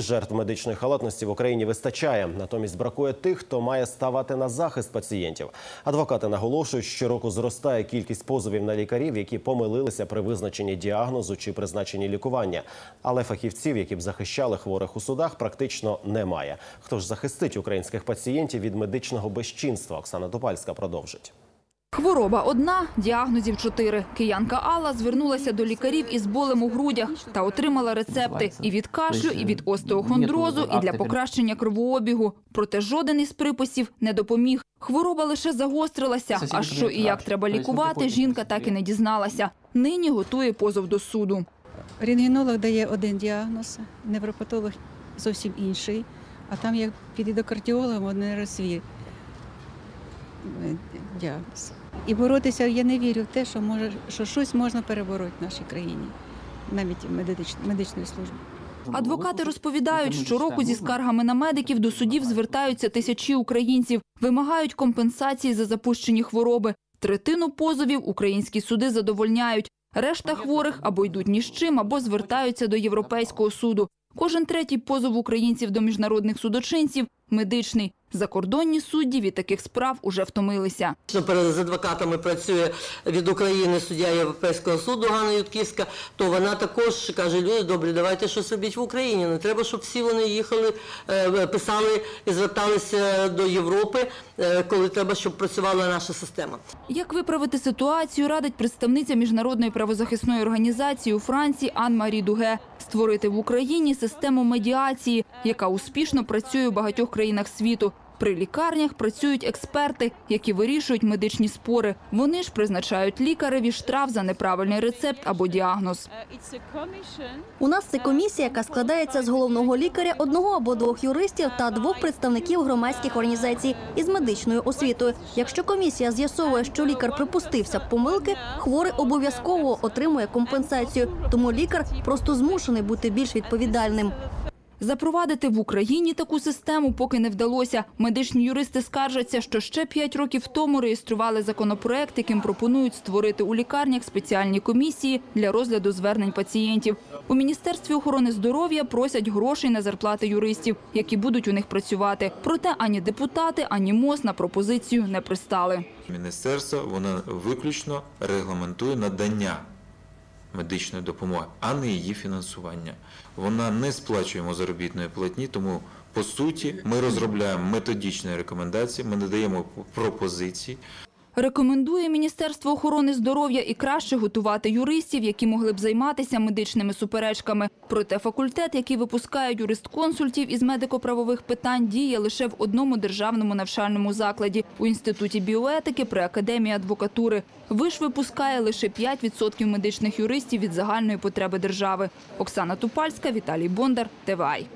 Жертв медичної халатності в Україні вистачає. Натомість бракує тих, хто має ставати на захист пацієнтів. Адвокати наголошують, що щороку зростає кількість позовів на лікарів, які помилилися при визначенні діагнозу чи призначенні лікування. Але фахівців, які б захищали хворих у судах, практично немає. Хто ж захистить українських пацієнтів від медичного безчинства? Оксана Тупальська продовжить. Хвороба одна, діагнозів чотири. Киянка Алла звернулася до лікарів із болем у грудях та отримала рецепти і від кашлю, і від остеохондрозу, і для покращення кровообігу. Проте жоден із приписів не допоміг. Хвороба лише загострилася. А що і як треба лікувати, жінка так і не дізналася. Нині готує позов до суду. Рентгенолог дає один діагноз, невропатолог зовсім інший, а там як піде до кардіолога, свій е, діагноз. І боротися я не вірю в те, що може що щось можна перебороти в нашій країні, навіть медич, медичної служби. Адвокати розповідають, що року зі скаргами на медиків до судів звертаються тисячі українців, вимагають компенсації за запущені хвороби. Третину позовів українські суди задовольняють. Решта хворих або йдуть ні з чим, або звертаються до Європейського суду. Кожен третій позов українців до міжнародних судочинців медичний. Закордонні судді від таких справ уже втомилися. З адвокатами працює від України суддя Європейського суду Ганна Ютківська, то вона також каже, люди добрі, давайте щось робіть в Україні. Не треба, щоб всі вони їхали, е, писали і зверталися до Європи, е, коли треба, щоб працювала наша система. Як виправити ситуацію, радить представниця міжнародної правозахисної організації у Франції Ан-Марі Дуге створити в Україні систему медіації, яка успішно працює у багатьох країнах світу. При лікарнях працюють експерти, які вирішують медичні спори. Вони ж призначають лікареві штраф за неправильний рецепт або діагноз. У нас це комісія, яка складається з головного лікаря, одного або двох юристів та двох представників громадських організацій із медичною освітою. Якщо комісія з'ясовує, що лікар припустився помилки, хворий обов'язково отримує компенсацію. Тому лікар просто змушений бути більш відповідальним. Запровадити в Україні таку систему поки не вдалося. Медичні юристи скаржаться, що ще п'ять років тому реєстрували законопроект, яким пропонують створити у лікарнях спеціальні комісії для розгляду звернень пацієнтів. У міністерстві охорони здоров'я просять грошей на зарплати юристів, які будуть у них працювати. Проте ані депутати, ані МОЗ на пропозицію не пристали. Міністерство воно виключно регламентує надання медичної допомоги, а не її фінансування. Вона не сплачуємо заробітної платні, тому по суті ми розробляємо методичні рекомендації, ми надаємо пропозиції. Рекомендує Міністерство охорони здоров'я і краще готувати юристів, які могли б займатися медичними суперечками. Проте факультет, який випускає юрист-консультів із медико-правових питань, діє лише в одному державному навчальному закладі у інституті біоетики при академії адвокатури. Виш випускає лише 5% медичних юристів від загальної потреби держави. Оксана Тупальська, Віталій Бондар, ТВАЙ.